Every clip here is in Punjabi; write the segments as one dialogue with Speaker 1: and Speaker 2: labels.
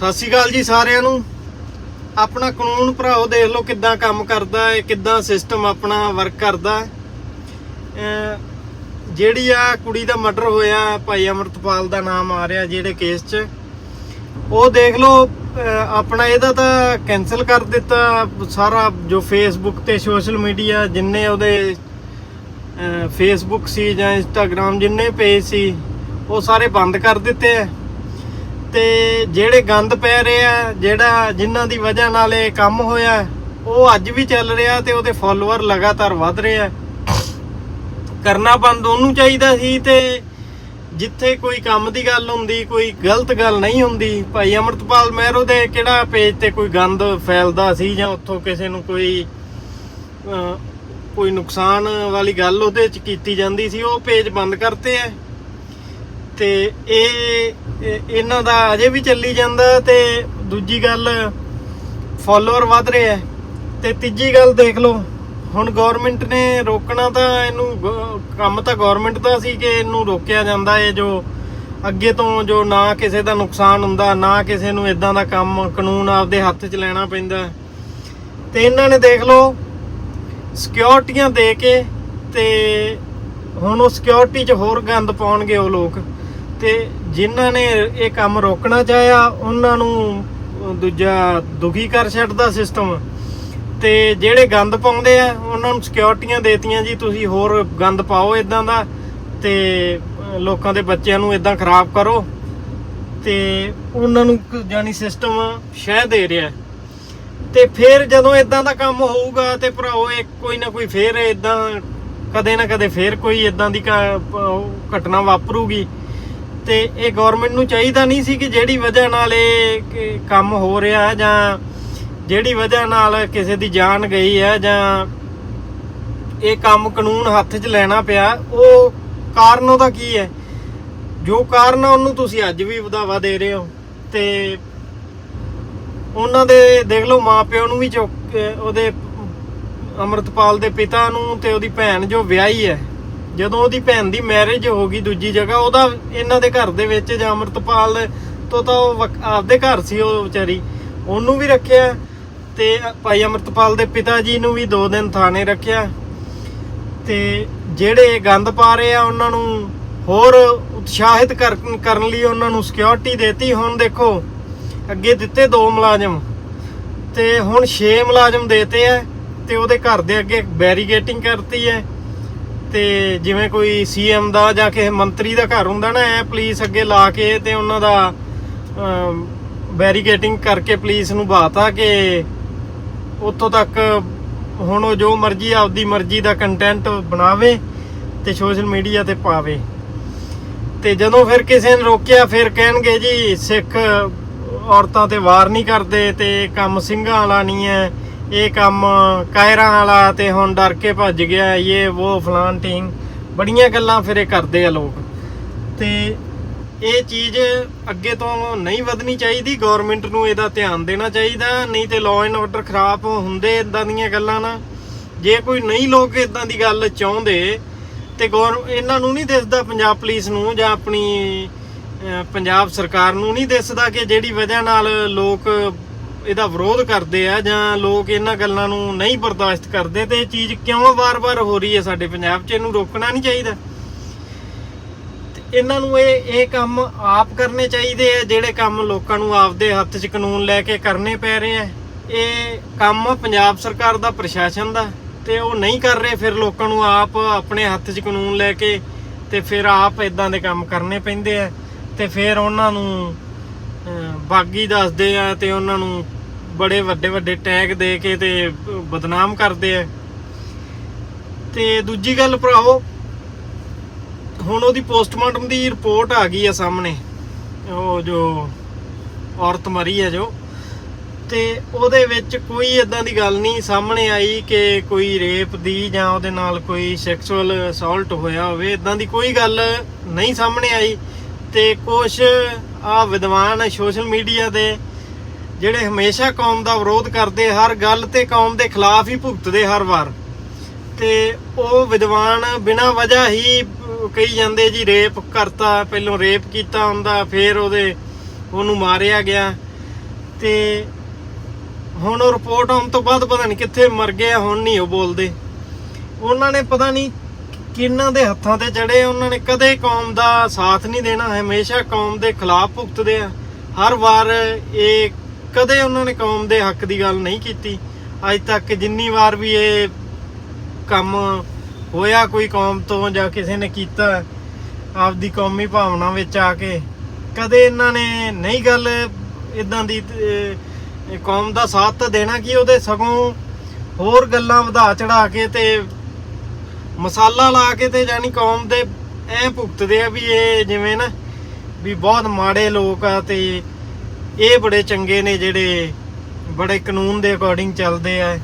Speaker 1: ਸਤਿ ਸ਼੍ਰੀ ਅਕਾਲ ਜੀ ਸਾਰਿਆਂ ਨੂੰ। ਆਪਣਾ ਕਾਨੂੰਨ ਭਰਾਓ ਦੇਖ ਲਓ ਕਿੱਦਾਂ ਕੰਮ ਕਰਦਾ ਹੈ, ਕਿੱਦਾਂ ਸਿਸਟਮ ਆਪਣਾ ਵਰਕ ਕਰਦਾ ਜਿਹੜੀ ਆ ਕੁੜੀ ਦਾ ਮਰਡਰ ਹੋਇਆ, ਭਾਈ ਅਮਰਤਪਾਲ ਦਾ ਨਾਮ ਆ ਰਿਹਾ ਜਿਹੜੇ ਕੇਸ 'ਚ। ਉਹ ਦੇਖ ਲਓ ਆਪਣਾ ਇਹਦਾ ਤਾਂ ਕੈਨਸਲ ਕਰ ਦਿੱਤਾ ਸਾਰਾ ਜੋ ਫੇਸਬੁੱਕ ਤੇ ਸੋਸ਼ਲ ਮੀਡੀਆ ਜਿੰਨੇ ਉਹਦੇ ਫੇਸਬੁੱਕ ਸੀ ਜਾਂ ਇੰਸਟਾਗ੍ਰam ਜਿੰਨੇ ਪੇਜ ਸੀ, ਉਹ ਸਾਰੇ ਬੰਦ ਕਰ ਦਿੱਤੇ ਆ। ਤੇ ਜਿਹੜੇ ਗੰਦ ਪੈ ਰਹੇ ਆ, ਜਿਹੜਾ ਜਿਨ੍ਹਾਂ ਦੀ ਵਜ੍ਹਾ ਨਾਲ ਇਹ ਕੰਮ ਹੋਇਆ, ਉਹ ਅੱਜ ਵੀ ਚੱਲ ਰਿਹਾ ਤੇ ਉਹਦੇ ਫਾਲੋਅਰ ਲਗਾਤਾਰ ਵਧ ਰਿਹਾ ਕਰਨਾ ਬੰਦ ਉਹਨੂੰ ਚਾਹੀਦਾ ਸੀ ਤੇ ਜਿੱਥੇ ਕੋਈ ਕੰਮ ਦੀ ਗੱਲ ਹੁੰਦੀ, ਕੋਈ ਗਲਤ ਗੱਲ ਨਹੀਂ ਹੁੰਦੀ, ਭਾਈ ਅਮਰਤਪਾਲ ਮਹਿਰੋ ਦੇ ਕਿਹੜਾ ਪੇਜ ਤੇ ਕੋਈ ਗੰਦ ਫੈਲਦਾ ਸੀ ਜਾਂ ਉੱਥੋਂ ਕਿਸੇ ਨੂੰ ਕੋਈ ਕੋਈ ਨੁਕਸਾਨ ਵਾਲੀ ਗੱਲ ਉਹਦੇ ਚ ਕੀਤੀ ਜਾਂਦੀ ਸੀ, ਉਹ ਪੇਜ ਬੰਦ ਕਰਤੇ ਐ ਤੇ ਇਹ- ਇਹਨਾਂ ਦਾ ਅਜੇ ਵੀ ਚੱਲੀ ਜਾਂਦਾ ਤੇ ਦੂਜੀ ਗੱਲ ਫਾਲੋਅਰ ਵਧ ਰਿਹਾ ਹੈ। ਤੇ ਤੀਜੀ ਗੱਲ ਦੇਖ ਲਓ, ਹੁਣ ਗਵਰਨਮੈਂਟ ਨੇ ਰੋਕਣਾ ਤਾਂ ਇਹਨੂੰ ਗ- ਕੰਮ ਤਾਂ ਗਵਰਨਮੈਂਟ ਦਾ ਸੀ ਕਿ ਇਹਨੂੰ ਰੋਕਿਆ ਜਾਂਦਾ ਹੈ ਜੋ ਅੱਗੇ ਤੋਂ ਜੋ ਨਾ ਕਿਸੇ ਦਾ ਨੁਕਸਾਨ ਹੁੰਦਾ, ਨਾ ਕਿਸੇ ਨੂੰ ਇਦਾਂ ਦਾ ਕੰਮ, ਕਾਨੂੰਨ ਆਪਦੇ ਹੱਥ 'ਚ ਲੈਣਾ ਪੈਂਦਾ ਤੇ ਇਹਨਾਂ ਨੇ ਦੇਖ ਲਓ ਸਿਕਿਉਰਟੀਆਂ ਦੇ ਕੇ ਤੇ ਹੁਣ ਉਹ ਸਿਕਿਉਰਿਟੀ 'ਚ ਹੋਰ ਗੰਦ ਪਾਉਣਗੇ ਉਹ ਲੋਕ ਤੇ ਜਿਨ੍ਹਾਂ ਨੇ ਇਹ ਕੰਮ ਰੋਕਣਾ ਚਾਹਿਆ, ਉਹਨਾਂ ਨੂੰ ਦੂਜਾ ਦੁਖੀ ਕਰ ਛੱਡਦਾ ਸਿਸਟਮ ਤੇ ਜਿਹੜੇ ਗੰਦ ਪਾਉਂਦੇ ਆ, ਉਹਨਾਂ ਨੂੰ ਸਿਕਿਉਰਟੀਆਂ ਦੇਤੀਆਂ ਜੀ, ਤੁਸੀਂ ਹੋਰ ਗੰਦ ਪਾਓ ਇਦਾਂ ਦਾ। ਤੇ ਲੋਕਾਂ ਦੇ ਬੱਚਿਆਂ ਨੂੰ ਇਦਾਂ ਖਰਾਬ ਕਰੋ। ਤੇ ਉਹਨਾਂ ਨੂੰ ਕ- ਜਾਨੀ ਸਿਸਟਮ ਸ਼ਹਿ ਦੇ ਰਿਹਾ। ਹੈ। ਤੇ ਫਿਰ ਜਦੋਂ ਇਦਾਂ ਦਾ ਕੰਮ ਹੋਊਗਾ ਤੇ ਭਰਾਓ ਇਹ ਕੋਈ ਨਾ ਕੋਈ ਫੇਰ ਇਦਾਂ ਕਦੇ ਨਾ ਕਦੇ ਫੇਰ ਕੋਈ ਇਦਾਂ ਦੀ ਘ- ਘਟਨਾ ਵਾਪਰੂਗੀ। ਤੇ ਇਹ ਗਵਰਨਮੈਂਟ ਨੂੰ ਚਾਹੀਦਾ ਨਹੀਂ ਸੀ ਕਿ ਜਿਹੜੀ ਵਜ੍ਹਾ ਨਾਲ ਇਹ ਕੰਮ ਹੋ ਰਿਹਾ ਹੈ ਜਾਂ ਜਿਹੜੀ ਵਜ੍ਹਾ ਨਾਲ ਕਿਸੇ ਦੀ ਜਾਨ ਗਈ ਹੈ ਜਾਂ ਇਹ ਕੰਮ ਕਾਨੂੰਨ ਹੱਥ 'ਚ ਲੈਣਾ ਪਿਆ, ਉਹ ਕਾਰਨ ਉਹਦਾ ਕੀ ਹੈ? ਜੋ ਕਾਰਨ ਆ, ਉਹਨੂੰ ਤੁਸੀਂ ਅੱਜ ਵੀ ਵਧਾਵਾ ਦੇ ਰਹੇ ਹੋ ਤੇ ਉਹਨਾਂ ਦੇ, ਦੇਖ ਲਓ ਮਾਪਿਓ ਨੂੰ ਵੀ ਚੁੱਕ ਕੇ ਉਹਦੇ ਅਮਰਤਪਾਲ ਦੇ ਪਿਤਾ ਨੂੰ ਤੇ ਉਹਦੀ ਭੈਣ ਜੋ ਵਿਆਹੀ ਹੈ ਜਦੋਂ ਉਹਦੀ ਭੈਣ ਦੀ ਮੈਰਿਜ ਹੋ ਗਈ ਦੂਜੀ ਜਗ੍ਹਾ, ਉਹਦਾ ਇਹਨਾਂ ਦੇ ਘਰ ਦੇ ਵਿੱਚ ਜਾਂ ਅਮਰਤਪਾਲ ਤੋਂ ਤਾਂ ਉਹ ਵਕ- ਆਪਦੇ ਘਰ ਸੀ ਉਹ ਵਿਚਾਰੀ। ਉਹਨੂੰ ਵੀ ਰੱਖਿਆ ਤੇ ਭਾਈ ਅਮਰਤਪਾਲ ਦੇ ਪਿਤਾ ਜੀ ਨੂੰ ਵੀ 2 ਦਿਨ ਥਾਣੇ ਰੱਖਿਆ। ਤੇ ਜਿਹੜੇ ਗੰਦ ਪਾ ਰਹੇ ਆ ਉਹਨਾਂ ਨੂੰ ਹੋਰ ਉਤਸ਼ਾਹਿਤ ਕਰਨ ਲਈ ਉਹਨਾਂ ਨੂੰ ਸਿਕਿਉਰਿਟੀ ਦੇਤੀ। ਹੁਣ ਦੇਖੋ, ਅੱਗੇ ਦਿੱਤੇ ਦੋ ਮੁਲਾਜ਼ਮ ਤੇ ਹੁਣ 6 ਮੁਲਾਜ਼ਮ ਦੇਤੇ ਆ ਤੇ ਉਹਦੇ ਘਰ ਦੇ ਅੱਗੇ ਬੈਰੀਗੇਟਿੰਗ ਕਰਤੀ ਹੈ। ਤੇ ਜਿਵੇਂ ਕੋਈ ਸੀਐਮ ਦਾ ਜਾਂ ਕਿਸੇ ਮੰਤਰੀ ਦਾ ਘਰ ਹੁੰਦਾ ਨਾ ਐ ਪੁਲਿਸ ਅੱਗੇ ਲਾ ਕੇ ਤੇ ਉਹਨਾਂ ਦਾ ਬੈਰੀਕੇਟਿੰਗ ਕਰਕੇ ਪੁਲਿਸ ਨੂੰ ਬਾਤਾ ਕਿ ਉੱਥੋਂ ਤੱਕ ਹੁਣ ਉਹ ਜੋ ਮਰਜ਼ੀ ਆਪਦੀ ਮਰਜ਼ੀ ਦਾ ਕੰਟੈਂਟ ਬਣਾਵੇ ਤੇ ਸੋਸ਼ਲ ਮੀਡੀਆ ਤੇ ਪਾਵੇ। ਤੇ ਜਦੋਂ ਫਿਰ ਕਿਸੇ ਨੇ ਰੋਕਿਆ, ਫਿਰ ਕਹਿਣਗੇ ਜੀ, ਸਿੱਖ ਔਰਤਾਂ ਤੇ ਵਾਰ ਨਹੀਂ ਕਰਦੇ ਤੇ ਕੰਮ ਸਿੰਘਾਂ ਵਾਲਾ ਨਹੀਂ ਹੈ। ਇਹ ਕੰਮ ਕਾਇਰਾਂ ਵਾਲਾ ਤੇ ਹੁਣ ਡਰ ਕੇ ਭੱਜ ਗਿਆ, ਇਹ ਉਹ ਫਲਾਨ ਟੀਮ ਬੜੀਆਂ ਗੱਲਾਂ ਫਿਰ ਇਹ ਕਰਦੇ ਆ ਲੋਕ। ਤੇ ਇਹ ਚੀਜ਼ ਅੱਗੇ ਤੋਂ ਨਹੀਂ ਵਧਣੀ ਚਾਹੀਦੀ ਗਵਰਨਮੈਂਟ ਨੂੰ ਇਹਦਾ ਧਿਆਨ ਦੇਣਾ ਚਾਹੀਦਾ, ਨਹੀਂ ਤੇ ਲਾਅ ਐਂਡ ਆਰਡਰ ਖਰਾਬ ਹੁੰਦੇ ਇਦਾਂ ਦੀਆਂ ਗੱਲਾਂ ਨਾਲ ਜੇ ਕੋਈ ਨਹੀਂ ਲੋਕ ਇਦਾਂ ਦੀ ਗੱਲ ਚਾਹੁੰਦੇ, ਤੇ ਗੌਰ ਇਹਨਾਂ ਨੂੰ ਨਹੀਂ ਦਿਸਦਾ ਪੰਜਾਬ ਪੁਲਿਸ ਨੂੰ ਜਾਂ ਆਪਣੀ ਪੰਜਾਬ ਸਰਕਾਰ ਨੂੰ ਨਹੀਂ ਦਿਸਦਾ ਕਿ ਜਿਹੜੀ ਵਜ੍ਹਾ ਨਾਲ ਲੋਕ ਇਹਦਾ ਵਿਰੋਧ ਕਰਦੇ ਆ ਜਾਂ ਲੋਕ ਇਹਨਾਂ ਗੱਲਾਂ ਨੂੰ ਨਹੀਂ ਬਰਦਾਸ਼ਤ ਕਰਦੇ ਤੇ ਇਹ ਚੀਜ਼ ਕਿਉਂ ਵਾਰ-ਵਾਰ ਹੋ ਰਹੀ ਹੈ ਸਾਡੇ ਪੰਜਾਬ 'ਚ? ਇਹਨੂੰ ਰੋਕਣਾ ਨਹੀਂ ਚਾਹੀਦਾ। ਇਹਨਾਂ ਨੂੰ ਇਹ ਇਹ ਕੰਮ ਆਪ ਕਰਨੇ ਚਾਹੀਦੇ ਆ, ਜਿਹੜੇ ਕੰਮ ਲੋਕਾਂ ਨੂੰ ਆਪਦੇ ਹੱਥ 'ਚ ਕਾਨੂੰਨ ਲੈ ਕੇ ਕਰਨੇ ਪੈ ਰਹੇ ਆ। ਇਹ ਕੰਮ ਪੰਜਾਬ ਸਰਕਾਰ ਦਾ, ਪ੍ਰਸ਼ਾਸਨ ਦਾ ਤੇ ਉਹ ਨਹੀਂ ਕਰ ਰਹੇ, ਫਿਰ ਲੋਕਾਂ ਨੂੰ ਆਪ ਆਪਣੇ ਹੱਥ 'ਚ ਕਾਨੂੰਨ ਲੈ ਕੇ ਤੇ ਫਿਰ ਆਪ ਇਦਾਂ ਦੇ ਕੰਮ ਕਰਨੇ ਪੈਂਦੇ ਆ ਤੇ ਫਿਰ ਉਹਨਾਂ ਨੂੰ ਬਾਗੀ ਦੱਸਦੇ ਆ ਤੇ ਉਹਨਾਂ ਨੂੰ ਬੜੇ ਵੱਡੇ ਵੱਡੇ ਟੈਗ ਦੇ ਕੇ ਤੇ ਬਦਨਾਮ ਕਰਦੇ ਆ। ਤੇ ਦੂਜੀ ਗੱਲ ਭਰਾਓ ਹੁਣ ਉਹਦੀ ਪੋਸਟਮਾਰਟਮ ਦੀ ਰਿਪੋਰਟ ਆ ਗਈ ਆ ਸਾਹਮਣੇ। ਉਹ ਜੋ ਔਰਤ ਮਰੀ ਹੈ ਜੋ। ਤੇ ਉਹਦੇ ਵਿੱਚ ਕੋਈ ਇਦਾਂ ਦੀ ਗੱਲ ਨਹੀਂ ਸਾਹਮਣੇ ਆਈ ਕਿ ਕੋਈ ਰੇਪ ਦੀ ਜਾਂ ਉਹਦੇ ਨਾਲ ਕੋਈ ਸੈਕਸੁਅਲ ਅਸਾਲਟ ਹੋਇਆ ਹੋਵੇ ਇਦਾਂ ਦੀ ਕੋਈ ਗੱਲ ਨਹੀਂ ਸਾਹਮਣੇ ਆਈ। ਤੇ ਕੁਝ ਆ ਵਿਦਵਾਨ ਸੋਸ਼ਲ ਮੀਡੀਆ ਦੇ ਜਿਹੜੇ ਹਮੇਸ਼ਾ ਕੌਮ ਦਾ ਵਿਰੋਧ ਕਰਦੇ ਹਰ ਗੱਲ ਤੇ ਕੌਮ ਦੇ ਖਿਲਾਫ ਹੀ ਭੁਗਤਦੇ ਹਰ ਵਾਰ। ਤੇ ਉਹ ਵਿਦਵਾਨ ਬਿਨਾਂ ਵਜ੍ਹਾ ਹੀ ਕਹੀ ਜਾਂਦੇ ਜੀ, ਰੇਪ ਕਰਤਾ, ਪਹਿਲੋਂ ਰੇਪ ਕੀਤਾ ਹੁੰਦਾ, ਫਿਰ ਉਹਦੇ ਉਹਨੂੰ ਮਾਰਿਆ ਗਿਆ। ਤੇ ਹੁਣ ਉਹ ਰਿਪੋਰਟ ਆਉਣ ਤੋਂ ਬਾਅਦ ਪਤਾ ਨਹੀਂ ਕਿੱਥੇ ਮਰ ਗਿਆ, ਹੁਣ ਨਹੀਂ ਉਹ ਬੋਲਦੇ। ਉਹਨਾਂ ਨੇ ਪਤਾ ਨਹੀਂ ਕਿੰਨਾਂ ਦੇ ਹੱਥਾਂ ਤੇ ਚੜੇ, ਉਹਨਾਂ ਨੇ ਕਦੇ ਕੌਮ ਦਾ ਸਾਥ ਨਹੀਂ ਦੇਣਾ, ਹਮੇਸ਼ਾ ਕੌਮ ਦੇ ਖਿਲਾਫ ਭੁਗਤਦੇ ਆ। ਹਰ ਵਾਰ ਇਹ ਕਦੇ ਉਹਨਾਂ ਨੇ ਕੌਮ ਦੇ ਹੱਕ ਦੀ ਗੱਲ ਨਹੀਂ ਕੀਤੀ। ਅੱਜ ਤੱਕ ਜਿੰਨੀ ਵਾਰ ਵੀ ਇਹ ਕੰਮ ਹੋਇਆ, ਕੋਈ ਕੌਮ ਤੋਂ ਜਾਂ ਕਿਸੇ ਨੇ ਕੀਤਾ, ਆਪਦੀ ਕੌਮੀ ਭਾਵਨਾ ਵਿੱਚ ਆ ਕੇ, ਕਦੇ ਇਹਨਾਂ ਨੇ ਨਹੀਂ ਗੱਲ ਇਦਾਂ ਦੀ ਕੌਮ ਦਾ ਸਾਥ ਤਾਂ ਦੇਣਾ ਕੀ ਉਹਦੇ ਸਗੋਂ ਹੋਰ ਗੱਲਾਂ ਵਧਾ ਚੜਾ ਕੇ ਤੇ ਮਸਾਲਾ ਲਾ ਕੇ ਤੇ ਜਾਨੀ ਕੌਮ ਦੇ ਐ ਭੁਗਤਦੇ ਆ ਵੀ ਇਹ ਜਿਵੇਂ ਨਾ ਵੀ ਬਹੁਤ ਮਾੜੇ ਲੋਕ ਆ ਤੇ ਇਹ ਬੜੇ ਚੰਗੇ ਨੇ ਜਿਹੜੇ ਬੜੇ ਕਾਨੂੰਨ ਦੇ ਅਕੋਰਡਿੰਗ ਚੱਲਦੇ ਆ।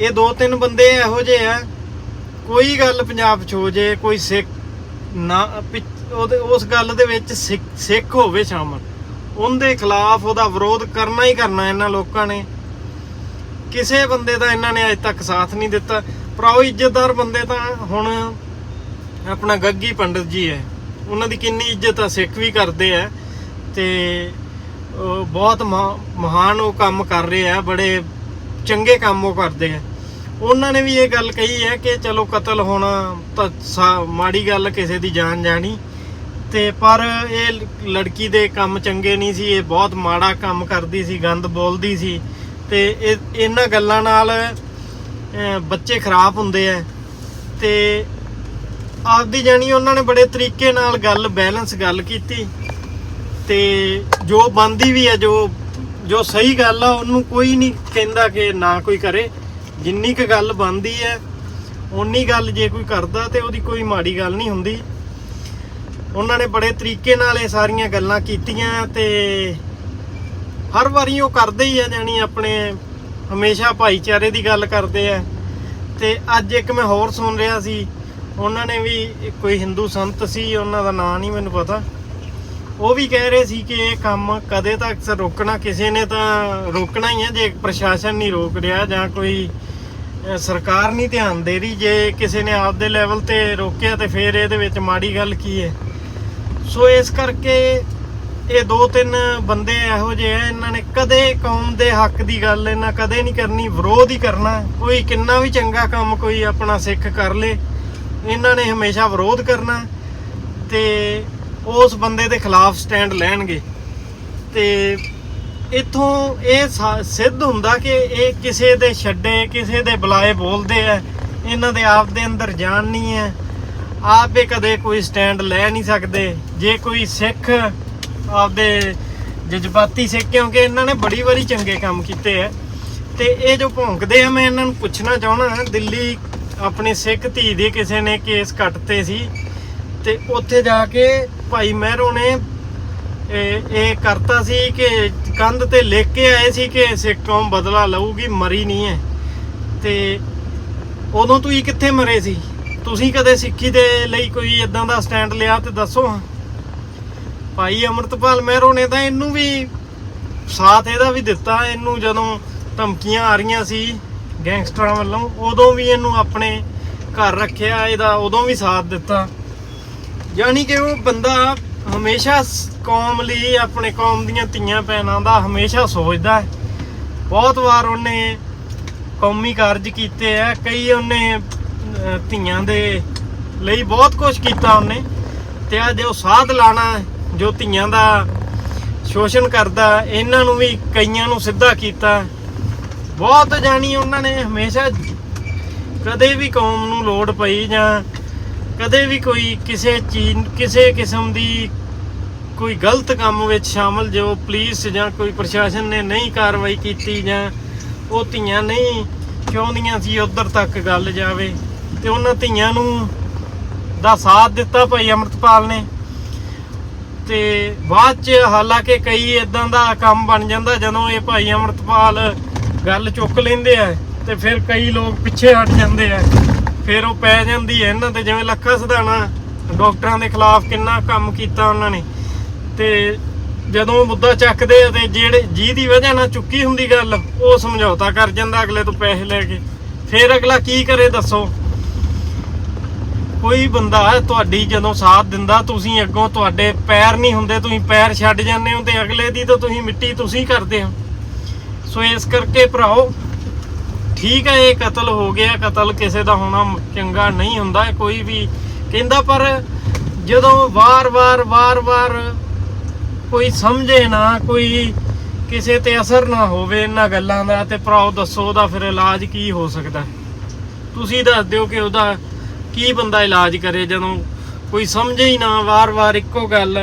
Speaker 1: ਇਹ ਦੋ ਤਿੰਨ ਬੰਦੇ ਇਹੋ ਜਿਹੇ ਆ, ਕੋਈ ਗੱਲ ਪੰਜਾਬ 'ਚ ਹੋ ਜੇ, ਕੋਈ ਸਿੱਖ ਨਾ ਪਿ- ਉਹਦੇ, ਉਸ ਗੱਲ ਦੇ ਵਿੱਚ ਸਿੱਖ ਸਿੱਖ ਹੋਵੇ ਸ਼ਾਮਲ। ਉਹਦੇ ਖਿਲਾਫ ਉਹਦਾ ਵਿਰੋਧ ਕਰਨਾ ਹੀ ਕਰਨਾ ਇਹਨਾਂ ਲੋਕਾਂ ਨੇ। ਕਿਸੇ ਬੰਦੇ ਦਾ ਇਹਨਾਂ ਨੇ ਅਜੇ ਤੱਕ ਸਾਥ ਨਹੀਂ ਦਿੱਤਾ। ਭਰਾਓ, ਇੱਜ਼ਤਦਾਰ ਬੰਦੇ ਤਾਂ ਹੁਣ ਆਪਣਾ ਗੱਗੀ ਪੰਡਤ ਜੀ ਹੈ। ਉਹਨਾਂ ਦੀ ਕਿੰਨੀ ਇੱਜ਼ਤ ਆ, ਸਿੱਖ ਵੀ ਕਰਦੇ ਆ ਤੇ ਬਹੁਤ ਮਹਾਨ ਉਹ ਕੰਮ ਕਰ ਰਹੇ ਆ, ਬੜੇ ਚੰਗੇ ਕੰਮ ਉਹ ਕਰਦੇ ਆ। ਉਹਨਾਂ ਨੇ ਵੀ ਇਹ ਗੱਲ ਕਹੀ ਹੈ ਕਿ ਚਲੋ ਕਤਲ ਹੋਣਾ ਤਾਂ ਸਾ- ਮਾੜੀ ਗੱਲ ਕਿਸੇ ਦੀ ਜਾਨ ਜਾਣੀ। ਤੇ ਪਰ ਇਹ ਲੜਕੀ ਦੇ ਕੰਮ ਚੰਗੇ ਨਹੀਂ ਸੀ, ਇਹ ਬਹੁਤ ਮਾੜਾ ਕੰਮ ਕਰਦੀ ਸੀ, ਗੰਦ ਬੋਲਦੀ ਸੀ। ਤੇ ਇਹ, ਇਹਨਾਂ ਗੱਲਾਂ ਨਾਲ ਬੱਚੇ ਖਰਾਬ ਹੁੰਦੇ ਆ ਤੇ ਆਪਦੀ ਜਾਣੀ ਉਹਨਾਂ ਨੇ ਬੜੇ ਤਰੀਕੇ ਨਾਲ ਗੱਲ ਬੈਲੈਂਸ ਗੱਲ ਕੀਤੀ ਤੇ ਜੋ ਬੰਦੀ ਵੀ ਹੈ ਜੋ ਜੋ ਸਹੀ ਗੱਲ ਆ, ਉਹਨੂੰ ਕੋਈ ਨਹੀਂ ਕਹਿੰਦਾ ਕਿ ਨਾ ਕੋਈ ਕਰੇ। ਜਿੰਨੀ ਕੁ ਗੱਲ ਬੰਦੀ ਹੈ ਓਨੀ ਗੱਲ ਜੇ ਕੋਈ ਕਰਦਾ ਤੇ ਉਹਦੀ ਕੋਈ ਮਾੜੀ ਗੱਲ ਨਹੀਂ ਹੁੰਦੀ। ਉਹਨਾਂ ਨੇ ਬੜੇ ਤਰੀਕੇ ਨਾਲ ਇਹ ਸਾਰੀਆਂ ਗੱਲਾਂ ਕੀਤੀਆਂ ਤੇ ਹਰ ਵਾਰੀ ਉਹ ਕਰਦੇ ਹੀ ਆ, ਜਾਣੀ ਆਪਣੇ ਹਮੇਸ਼ਾ ਭਾਈਚਾਰੇ ਦੀ ਗੱਲ ਕਰਦੇ ਆ। ਤੇ ਅੱਜ ਇੱਕ ਮੈਂ ਹੋਰ ਸੁਣ ਰਿਹਾ ਸੀ। ਉਹਨਾਂ ਨੇ ਵੀ ਕੋਈ ਹਿੰਦੂ ਸੰਤ ਸੀ, ਉਹਨਾਂ ਦਾ ਨਾਂ ਨਹੀਂ ਮੈਨੂੰ ਪਤਾ। ਉਹ ਵੀ ਕਹਿ ਰਹੇ ਸੀ ਕਿ ਇਹ ਕੰਮ ਕਦੇ ਤਾਂ ਅਕਸਰ ਰੋਕਣਾ, ਕਿਸੇ ਨੇ ਤਾਂ ਰੋਕਣਾ ਹੀ ਹੈ ਜੇ ਪ੍ਰਸ਼ਾਸਨ ਨਹੀਂ ਰੋਕ ਰਿਹਾ ਜਾਂ ਕੋਈ ਸਰਕਾਰ ਨਹੀਂ ਧਿਆਨ ਦੇ ਰਹੀ, ਜੇ ਕਿਸੇ ਨੇ ਆਪਦੇ ਲੈਵਲ ਤੇ ਰੋਕਿਆ ਤੇ ਫਿਰ ਇਹਦੇ ਵਿੱਚ ਮਾੜੀ ਗੱਲ ਕੀ ਹੈ। ਸੋ ਇਸ ਕਰਕੇ ਇਹ ਦੋ ਤਿੰਨ ਬੰਦੇ ਇਹੋ ਜਿਹੇ ਆ, ਇਹਨਾਂ ਨੇ ਕਦੇ ਕੌਮ ਦੇ ਹੱਕ ਦੀ ਗੱਲ, ਇਹਨਾਂ ਕਦੇ ਨਹੀਂ ਕਰਨੀ, ਵਿਰੋਧ ਹੀ ਕਰਨਾ। ਕੋਈ ਕਿੰਨਾ ਵੀ ਚੰਗਾ ਕੰਮ ਕੋਈ ਆਪਣਾ ਸਿੱਖ ਕਰ ਲੇ, ਇਹਨਾਂ ਨੇ ਹਮੇਸ਼ਾ ਵਿਰੋਧ ਕਰਨਾ ਤੇ ਉਸ ਬੰਦੇ ਦੇ ਖਿਲਾਫ ਸਟੈਂਡ ਲੈਣਗੇ। ਤੇ ਇਥੋਂ ਇਹ ਸਾ- ਸਿੱਧ ਹੁੰਦਾ ਕਿ ਇਹ ਕਿਸੇ ਦੇ ਛੱਡੇ, ਕਿਸੇ ਦੇ ਬੁਲਾਏ ਬੋਲਦੇ ਆ, ਇਹਨਾਂ ਦੇ ਆਪ ਦੇ ਅੰਦਰ ਜਾਣ ਨਹੀਂ ਹੈ। ਆਪੇ ਕਦੇ ਕੋਈ ਸਟੈਂਡ ਲੈ ਨਹੀਂ ਸਕਦੇ। ਜੇ ਕੋਈ ਸਿੱਖ ਆਪਦੇ ਜਜ਼ਬਾਤੀ ਸਿੱਖ, ਕਿਉਂਕਿ ਇਹਨਾਂ ਨੇ ਬੜੀ ਵਾਰੀ ਚੰਗੇ ਕੰਮ ਕੀਤੇ ਆ। ਤੇ ਇਹ ਜੋ ਭੌਂਕਦੇ ਆ, ਮੈਂ ਇਹਨਾਂ ਨੂੰ ਪੁੱਛਣਾ ਚਾਹਣਾ ਦਿੱਲੀ ਆਪਣੇ ਸਿੱਖ ਧੀ ਦੇ ਕਿਸੇ ਨੇ ਕੇਸ ਕੱਟਤੇ ਸੀ, ਤੇ ਉੱਥੇ ਜਾ ਕੇ ਭਾਈ ਮਹਿਰੋ ਨੇ, ਇਹ ਕਰਤਾ ਸੀ ਕਿ ਕੰਧ ਤੇ ਲਿਖ ਕੇ ਆਏ ਸੀ ਕਿ ਸਿੱਖ ਕੌਮ ਬਦਲਾ ਲਊਗੀ, ਮਰੀ ਨਹੀਂ ਹੈ। ਤੇ ਉਦੋਂ ਤੁਸੀਂ ਕਿੱਥੇ ਮਰੇ ਸੀ? ਤੁਸੀਂ ਕਦੇ ਸਿੱਖੀ ਦੇ ਲਈ ਕੋਈ ਇਦਾਂ ਦਾ ਸਟੈਂਡ ਲਿਆ ਤੇ ਦੱਸੋ ਹਾਂ। ਭਾਈ ਅਮਰਤਪਾਲ ਮਹਿਰੋ ਨੇ ਤਾਂ ਇਹਨੂੰ ਵੀ ਸਾਥ ਇਹਦਾ ਵੀ ਦਿੱਤਾ, ਇਹਨੂੰ ਜਦੋਂ ਧਮਕੀਆਂ ਆ ਰਹੀਆਂ ਸੀ ਗੈਂਗਸਟਰਾਂ ਵੱਲੋਂ, ਉਦੋਂ ਵੀ ਇਹਨੂੰ ਆਪਣੇ ਘਰ ਰੱਖਿਆ, ਇਹਦਾ ਉਦੋਂ ਵੀ ਸਾਥ ਦਿੱਤਾ। ਯਾਨੀ ਕਿ ਉਹ ਬੰਦਾ ਹਮੇਸ਼ਾ ਕੌਮ ਲਈ, ਆਪਣੇ ਕੌਮ ਦੀਆਂ ਧੀਆਂ ਭੈਣਾਂ ਦਾ ਹਮੇਸ਼ਾ ਸੋਚਦਾ ਹੈ। ਬਹੁਤ ਵਾਰ ਉਹਨੇ ਕੌਮੀ ਕਾਰਜ ਕੀਤੇ ਆ, ਕਈ ਉਹਨੇ ਧੀਆਂ ਦੇ ਲਈ ਬਹੁਤ ਕੁਝ ਕੀਤਾ ਉਹਨੇ, ਤੇ ਅੱਜ ਉਹ ਸਾਧ ਲਾਣਾ ਜੋ ਧੀਆਂ ਦਾ ਸ਼ੋਸ਼ਣ ਕਰਦਾ, ਇਹਨਾਂ ਨੂੰ ਵੀ ਕਈਆਂ ਨੂੰ ਸਿੱਧਾ ਕੀਤਾ। ਬਹੁਤ ਜਾਣੀ ਉਹਨਾਂ ਨੇ ਹਮੇਸ਼ਾ ਕਦੇ ਵੀ ਕੌਮ ਨੂੰ ਲੋੜ ਪਈ ਜਾਂ ਕਦੇ ਵੀ ਕੋਈ ਕਿਸੇ ਚੀਜ਼, ਕਿਸੇ ਕਿਸਮ ਦੀ ਕੋਈ ਗਲਤ ਕੰਮ ਵਿੱਚ ਸ਼ਾਮਲ, ਜੋ ਪੁਲਿਸ ਜਾਂ ਕੋਈ ਪ੍ਰਸ਼ਾਸਨ ਨੇ ਨਹੀਂ ਕਾਰਵਾਈ ਕੀਤੀ ਜਾਂ ਉਹ ਧੀਆਂ ਨਹੀਂ ਚਾਹੁੰਦੀਆਂ ਸੀ ਉਧਰ ਤੱਕ ਗੱਲ ਜਾਵੇ। ਤੇ ਉਹਨਾਂ ਧੀਆਂ ਨੂੰ ਦਾ ਸਾਥ ਦਿੱਤਾ ਭਾਈ ਅਮਰਤਪਾਲ ਨੇ। ਤੇ ਬਾਅਦ ਚ ਹਾਲਾਂਕਿ ਕਈ ਇਦਾਂ ਦਾ ਕੰਮ ਬਣ ਜਾਂਦਾ ਜਦੋਂ ਇਹ ਭਾਈ ਅਮਰਤਪਾਲ ਗੱਲ ਚੁੱਕ ਲੈਂਦੇ ਆ ਤੇ ਫਿਰ ਕਈ ਲੋਕ ਪਿੱਛੇ ਹਟ ਜਾਂਦੇ ਆ। ਫਿਰ ਉਹ ਪੈ ਜਾਂਦੀ ਹੈ ਇਹਨਾਂ ਤੇ ਜਿਵੇਂ ਲੱਖਾ ਸਧਾਣਾ ਡਾਕਟਰਾਂ ਦੇ ਖਿਲਾਫ ਕਿੰਨਾ ਕੰਮ ਕੀਤਾ ਉਹਨਾਂ ਨੇ। ਤੇ ਜਦੋਂ ਮੁੱਦਾ ਚੱਕਦੇ ਆ ਤੇ ਜਿਹੜੇ ਜਿਹਦੀ ਵਜ੍ਹਾ ਨਾਲ ਚੁੱਕੀ ਹੁੰਦੀ ਗੱਲ, ਉਹ ਸਮਝੌਤਾ ਕਰ ਜਾਂਦਾ ਅਗਲੇ ਤੋਂ ਪੈਸੇ ਲੈ ਕੇ। ਫਿਰ ਅਗਲਾ ਕੀ ਕਰੇ ਦੱਸੋ? ਕੋਈ ਬੰਦਾ ਤੁਹਾਡੀ ਜਦੋਂ ਸਾਥ ਦਿੰਦਾ, ਤੁਸੀਂ ਅੱਗੋਂ ਤੁਹਾਡੇ ਪੈਰ ਨਹੀਂ ਹੁੰਦੇ, ਤੁਸੀਂ ਪੈਰ ਛੱਡ ਜਾਂਦੇ ਹੋ ਤੇ ਅਗਲੇ ਦੀ ਤਾਂ ਤੁਸੀਂ ਮਿੱਟੀ ਤੁਸੀਂ ਕਰਦੇ ਹੋ। ਸੋ ਇਸ ਕਰਕੇ ਭਰਾਓ, ਠੀਕ ਹੈ, ਇਹ ਕਤਲ ਹੋ ਗਿਆ, ਕਤਲ ਕਿਸੇ ਦਾ ਹੋਣਾ ਚੰਗਾ ਨਹੀਂ ਹੁੰਦਾ, ਕੋਈ ਵੀ ਕਹਿੰਦਾ, ਪਰ ਜਦੋਂ ਵਾਰ-ਵਾਰ ਵਾਰ-ਵਾਰ ਕੋਈ ਸਮਝੇ ਨਾ, ਕੋਈ ਕਿਸੇ ਤੇ ਅਸਰ ਨਾ ਹੋਵੇ ਇਹਨਾਂ ਗੱਲਾਂ ਦਾ, ਤੇ ਭਰਾਓ ਦੱਸੋ ਉਹਦਾ ਫਿਰ ਇਲਾਜ ਕੀ ਹੋ ਸਕਦਾ। ਤੁਸੀਂ ਦੱਸ ਦਿਓ ਕਿ ਉਹਦਾ ਕੀ ਬੰਦਾ ਇਲਾਜ ਕਰੇ ਜਦੋਂ ਕੋਈ ਸਮਝੇ ਹੀ ਨਾ, ਵਾਰ-ਵਾਰ ਇੱਕੋ ਗੱਲ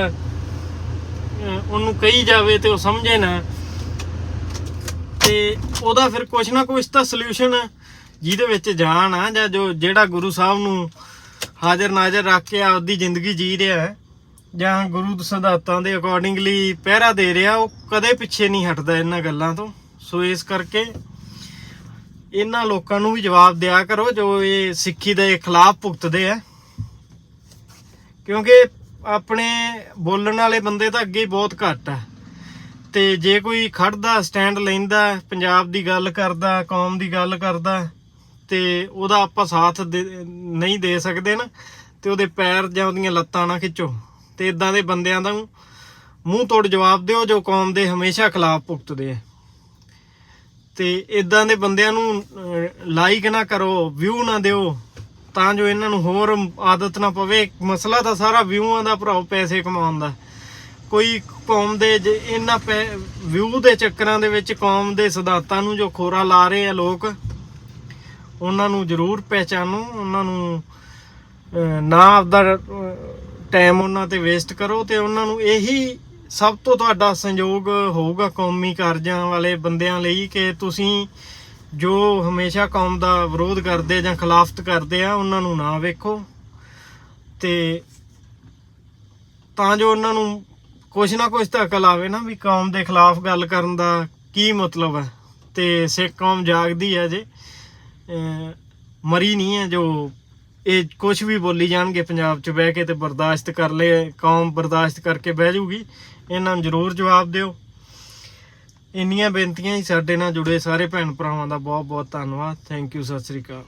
Speaker 1: ਉਹਨੂੰ ਕਹੀ ਜਾਵੇ ਤੇ ਉਹ ਸਮਝੇ ਨਾ। ਤੇ ਉਹਦਾ ਫਿਰ ਕੁਛ ਨਾ ਕੁਛ ਤਾਂ ਸੋਲੂਸ਼ਨ ਜਿਹਦੇ ਵਿੱਚ ਜਾਣ ਆ, ਜਾਂ ਜੋ ਜਿਹੜਾ ਗੁਰੂ ਸਾਹਿਬ ਨੂੰ ਹਾਜ਼ਰ ਨਾਜ਼ਰ ਰੱਖ ਕੇ ਆਪਦੀ ਜ਼ਿੰਦਗੀ ਜੀ ਰਿਹਾ ਹੈ, ਜਾਂ ਗੁਰੂ ਦੇ ਸਿਧਾਂਤਾਂ ਦੇ ਅਕੋਰਡਿੰਗਲੀ ਪਹਿਰਾ ਦੇ ਰਿਹਾ, ਉਹ ਕਦੇ ਪਿੱਛੇ ਨਹੀਂ ਹਟਦਾ ਇਹਨਾਂ ਗੱਲਾਂ ਤੋਂ। ਸੋ ਇਸ ਕਰਕੇ ਇਹਨਾਂ ਲੋਕਾਂ ਨੂੰ ਵੀ ਜਵਾਬ ਦਿਆ ਕਰੋ ਜੋ ਇਹ ਸਿੱਖੀ ਦੇ ਖਿਲਾਫ ਭੁਗਤਦੇ ਆ। ਕਿਉਂਕਿ ਆਪਣੇ ਬੋਲਣ ਵਾਲੇ ਬੰਦੇ ਤਾਂ ਅੱਗੇ ਹੀ ਬਹੁਤ ਘੱਟ ਆ। ਤੇ ਜੇ ਕੋਈ ਖੜਦਾ ਸਟੈਂਡ ਲੈਂਦਾ, ਪੰਜਾਬ ਦੀ ਗੱਲ ਕਰਦਾ, ਕੌਮ ਦੀ ਗੱਲ ਕਰਦਾ, ਤੇ ਉਹਦਾ ਆਪਾਂ ਸਾਥ ਦੇ- ਨਹੀਂ ਦੇ ਸਕਦੇ ਨਾ, ਤੇ ਉਹਦੇ ਪੈਰ ਜਾਂ ਉਹਦੀਆਂ ਲੱਤਾਂ ਨਾ ਖਿੱਚੋ। ਤੇ ਇਦਾਂ ਦੇ ਬੰਦਿਆਂ ਦਾ ਮੂੰਹ ਤੋੜ ਜਵਾਬ ਦਿਓ ਜੋ ਕੌਮ ਦੇ ਹਮੇਸ਼ਾ ਖਿਲਾਫ ਭੁਗਤਦੇ ਆ। ਤੇ ਇਦਾਂ ਦੇ ਬੰਦਿਆਂ ਨੂੰ ਲਾਈਕ ਨਾ ਕਰੋ ਵਿਊ ਨਾ ਦਿਓ, ਤਾਂ ਜੋ ਇਹਨਾਂ ਨੂੰ ਹੋਰ ਆਦਤ ਨਾ ਪਵੇ। ਮਸਲਾ ਤਾਂ ਸਾਰਾ ਵਿਊਆਂ ਦਾ ਭਰਾਓ, ਪੈਸੇ ਕਮਾਉਣ ਦਾ। ਕੋਈ ਕੌਮ ਦੇ ਜੇ ਇਹਨਾਂ ਵਿਊ ਦੇ ਚੱਕਰਾਂ ਦੇ ਵਿੱਚ ਕੌਮ ਦੇ ਸਿਧਾਂਤਾਂ ਨੂੰ ਜੋ ਖੋਰਾ ਲਾ ਰਹੇ ਆ ਲੋਕ, ਉਹਨਾਂ ਨੂੰ ਜ਼ਰੂਰ ਪਹਿਚਾਨੋ, ਉਹਨਾਂ ਨੂੰ ਨਾ ਆਪਦਾ ਟਾਈਮ ਉਹਨਾਂ ਤੇ ਵੇਸਟ ਕਰੋ ਤੇ ਉਹਨਾਂ ਨੂੰ ਇਹੀ ਸਭ ਤੋਂ ਤੁਹਾਡਾ ਸੰਯੋਗ ਹੋਊਗਾ ਕੌਮੀ ਕਾਰਜਾਂ ਵਾਲੇ ਬੰਦਿਆਂ ਲਈ ਕਿ ਤੁਸੀਂ ਜੋ ਹਮੇਸ਼ਾ ਕੌਮ ਦਾ ਵਿਰੋਧ ਕਰਦੇ ਜਾਂ ਖਿਲਾਫਤ ਕਰਦੇ ਆ, ਉਹਨਾਂ ਨੂੰ ਨਾ ਵੇਖੋ। ਤੇ ਤਾਂ ਜੋ ਉਹਨਾਂ ਨੂੰ ਕੁਛ ਨਾ ਕੁਛ ਤਾਂ ਅਕਲ ਆਵੇ ਨਾ ਵੀ ਕੌਮ ਦੇ ਖਿਲਾਫ ਗੱਲ ਕਰਨ ਦਾ ਕੀ ਮਤਲਬ ਹੈ। ਤੇ ਸਿੱਖ ਕੌਮ ਜਾਗਦੀ ਹੈ ਜੇ। ਮਰੀ ਨਹੀਂ ਹੈ ਜੋ ਇਹ ਕੁਝ ਵੀ ਬੋਲੀ ਜਾਣਗੇ, ਪੰਜਾਬ 'ਚ ਬਹਿ ਕੇ ਤੇ ਬਰਦਾਸ਼ਤ ਕਰ ਲੈ ਕੌਮ ਬਰਦਾਸ਼ਤ ਕਰਕੇ ਬਹਿ ਜਾਊਗੀ ਇਹਨਾਂ ਨੂੰ ਜ਼ਰੂਰ ਜਵਾਬ ਦਿਓ। ਇੰਨੀਆਂ ਬੇਨਤੀਆਂ ਹੀ ਸਾਡੇ ਨਾਲ ਜੁੜੇ ਸਾਰੇ ਭੈਣ ਭਰਾਵਾਂ ਦਾ ਬਹੁਤ ਬਹੁਤ ਧੰਨਵਾਦ। Thank you Sat Sri Akal.